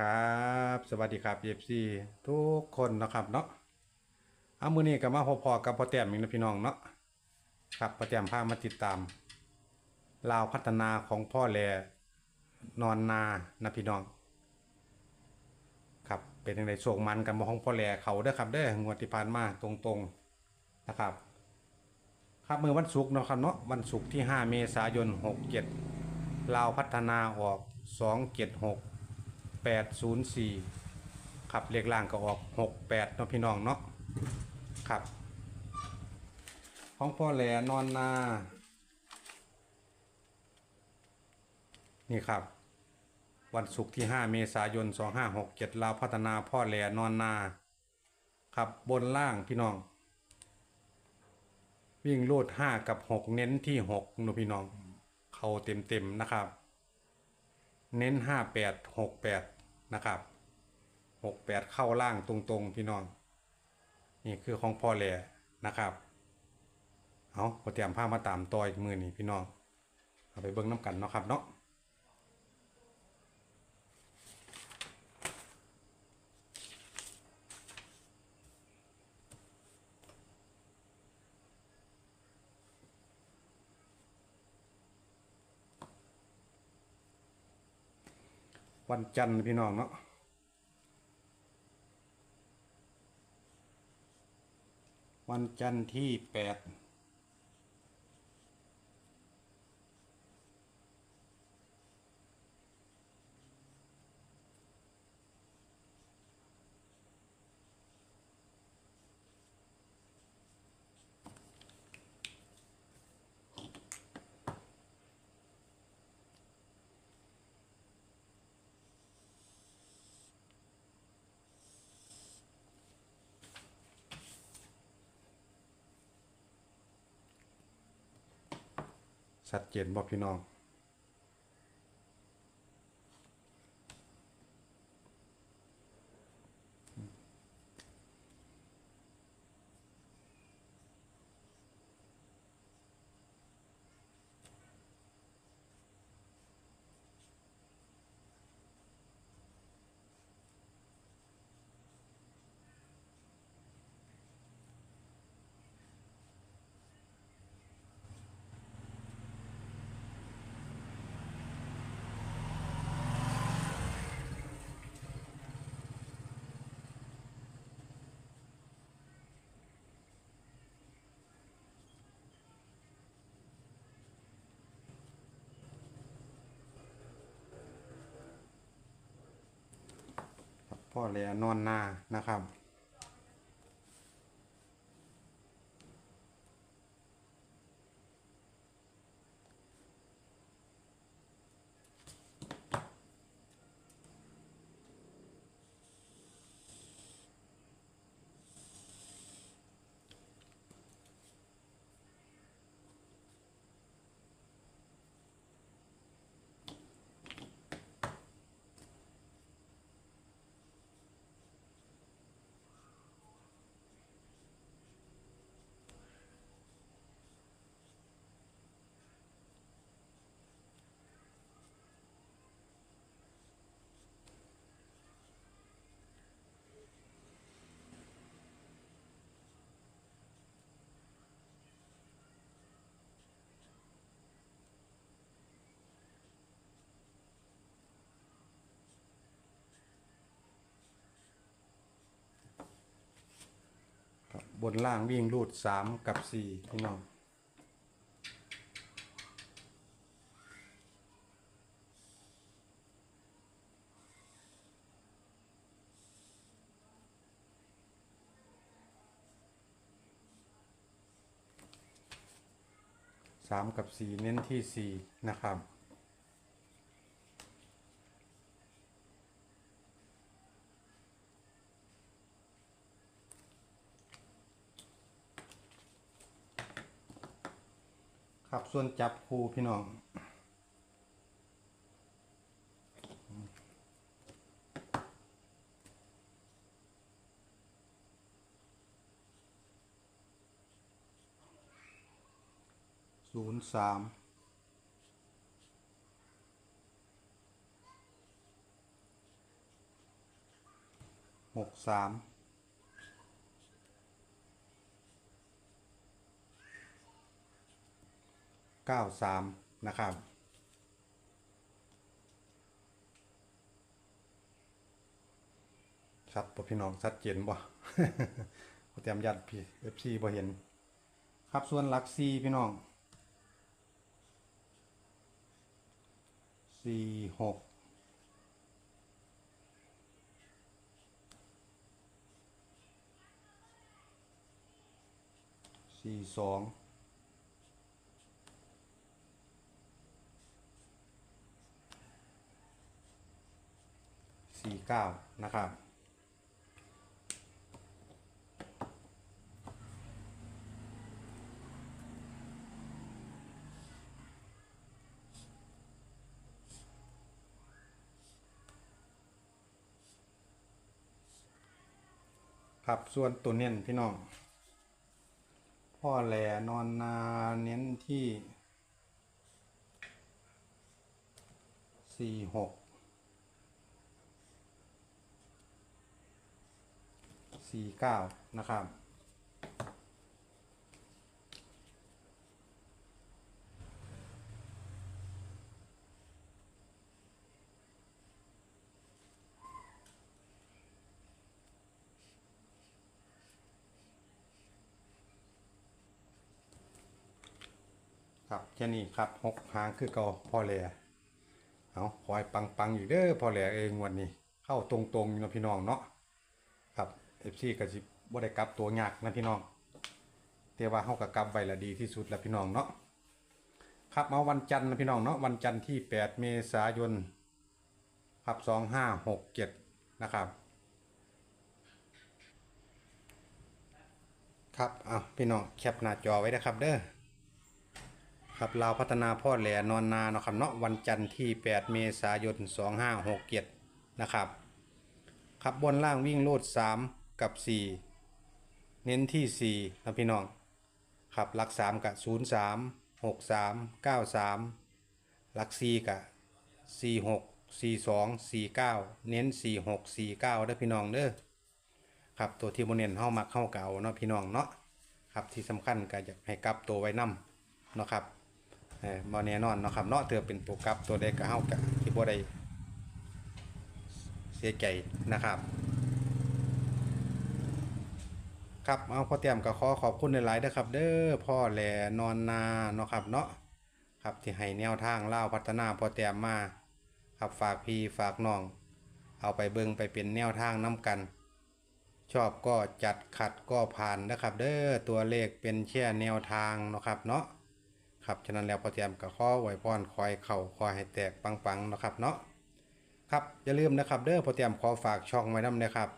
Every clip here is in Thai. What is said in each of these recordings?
ครับ สวัสดีครับเอฟซีทุกคนนะครับเนาะเอามือนี้ก็มาพอๆกับพ่อแต้มอีกนะพี่น้องเนาะครับพ่อแต้มพามาติดตามลาวพัฒนาของพ่อแลนอนนานะพี่น้อง ครับเป็นยังไงโชคมันกันบ่ของพ่อแลเขาเด้ครับเด้งวดที่ผ่านมาตรงๆนะครับ ครับเมื่อวันศุกร์เนาะครับเนาะวันศุกร์ที่ 5 เมษายน 67ลาวพัฒนาออก 276 804ครับเลขล่างก็ออก 68เนาะพี่น้องเนาะครับของพ่อแหลนอนนา นี่ครับวันศุกร์ที่ 5 เมษายน 2567ลาวพัฒนาพ่อแหลนอนนา ครับบนล่างพี่น้อง วิ่งโลดห้ากับหกเน้นที่หกนูพี่น้อง เข้าเต็มเต็มๆนะครับ เน้นห้าแปดหกแปดนะครับหกแปดเข้าล่างตรงๆ พี่น้อง นี่คือของพ่อแหล่นะครับเอาพอเตรียมผ้ามาตามต่ออีกมือนี่พี่น้อง เอาไปเบิ้งน้ำกันเนาะครับเนาะ วันจันทร์พี่น้องเนาะวันจันทร์ที่แปด ชัดเจนบอกพี่น้อง พ่อแหลนอนนานะครับ บนล่างวิ่งรูดสามกับสี่พี่น้องสามกับสี่เน้นที่สี่นะครับ ครับส่วนจับคูพี่น้องศูนย์สามหกสาม เก้าสามนะครับ ชัดปะพี่น้องชัดเจนบ่เตรียมยัดพี่เอฟซีบ่เห็น ครับส่วนหลักซีพี่น้องสี่หกสี่สอง สี่เก้านะครับครับส่วนตัวเน้นพี่น้องพ่อแหล่นอนนาเน้นที่สี่หก สี่เก้านะครับ ครับแค่นี้ครับหกหางคือเก่าพอแหล่เอาคอยปังๆอยู่เด้อพอแหล่เองวันนี้ เข้าตรงๆอยู่นะพี่น้องเนาะครับ เอฟซีก็สิบ่ได้กลับตัวยากนะพี่น้องแต่ว่าเฮาก็กลับไว้ละดีที่สุดแล้วพี่น้องเนาะครับมาวันจันทร์นะพี่น้องเนาะวันจันทร์ที่ 8 เมษายนครับ2567นะครับ ครับอะพี่น้องแคปหน้าจอไว้นะครับเด้อครับลาวพัฒนาพ่อแหล่นอนนาเนาะครับเนาะวันจันทร์ที่ 8 เมษายน2567นะครับ ครับบนล่างวิ่งโลด 3 กับ 4 เน้นที่ 4นะพี่น้องครับหลัก 3 กับ 0 3 6 3 9 3 หลัก 4 กับ 4 6 4 2 4 9 เน้น 4 6 4 9เด้พี่น้องเด้อครับตัวที่โมเน้นเฮามักเข้าเก่าเนาะพี่น้องเนาะครับที่สำคัญก็อยากให้กลับตัวไว้นำเนาะครับเออบ่แน่นอนเนาะครับเนาะเถือเป็นตัวกลับตัวใดก็เฮาก็ที่บ่ได้เสียใจนะครับ ครับเอาพ่อเตรียมก็ขอขอบคุณหลายๆเด้อครับ เด้อพ่อแหลนอนนาเนาะครับเนาะครับที่ให้แนวทางเล่าพัฒนาพ่อเตรียมมาครับฝากพี่ฝากน้อง เอาไปเบิ่งไปเป็นแนวทางน้ำกัน ชอบก็จัดขัดก็ผ่านนะครับ เด้อตัวเลขเป็นแค่แนวทางเนาะครับเนาะครับฉะนั้นแล้วพ่อเตรียมกับข้อไหวพรคอยเข่าคอยให้แตกปังๆเนาะครับเนาะครับอย่าลืมนะครับเด้อพ่อเตรียมขอฝากช่องไว้น้ำนะครับ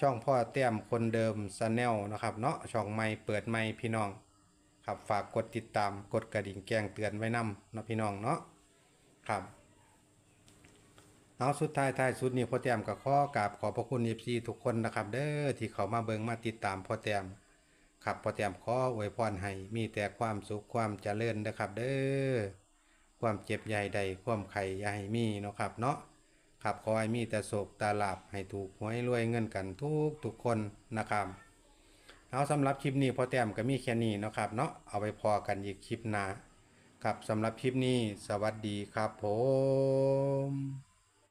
ช่องพ่อเตรียมคนเดิมซแนลนะครับเนาะช่องใหม่เปิดใหม่พี่น้อง ครับฝากกดติดตามกดกระดิ่งแจ้งเตือนไว้นำเนาะพี่น้องเนาะครับเอาสุดท้ายท้ายสุดนี้พ่อแต้มก็ขอกราบขอพระคุณเอฟซีทุกคนนะครับเด้อที่เขามาเบิงมาติดตามพ่อแต้มครับพ่อแต้มขออวยพรให้มีแต่ความสุขความเจริญนะครับเด้อความเจ็บใหญ่ใดความไข่ใหญ่มีเนาะครับเนาะ ครับขอให้มีแต่โศกตาลาบให้ถูกหวยรวยเงินกันทุกทุกคนนะครับเอาสำหรับคลิปนี้พอแต้มก็มีแค่นี้นะครับเนาะเอาไปพอกันอีกคลิปหน้าครับสำหรับคลิปนี้สวัสดีครับผม